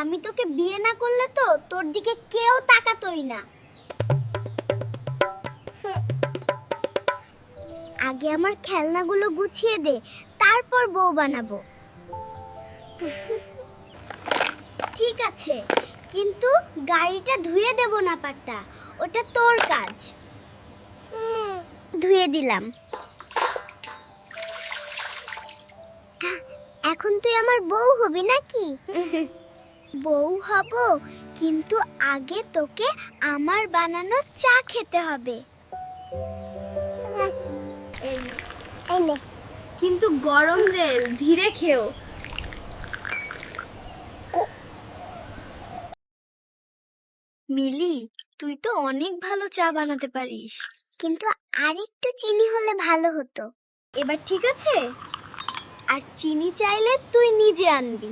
আমি তোকে বিয়ে না করলে তো তোর দিকে কেউ তাকাতই না। আগে আমার খেলনাগুলো গুছিয়ে দে, তারপর বউ বানাবো। ঠিক আছে, কিন্তু গাড়িটা ধুয়ে দেব না পারতা ওটা তোর কাজ। ধুয়ে দিলাম। এখন তুই আমার বউ হবি নাকি? বউ হব কিন্তু আগে তোকে আমার বানানো চা খেতে হবে। কিন্তু গরম তেল ধীরে খেও। মিলি তুই তো অনেক ভালো চা বানাতে পারিস। কিন্তু আরেকটু চিনি হলে ভালো হতো। এবার ঠিক আছে? আর চিনি চাইলে তুই নিজে আনবি।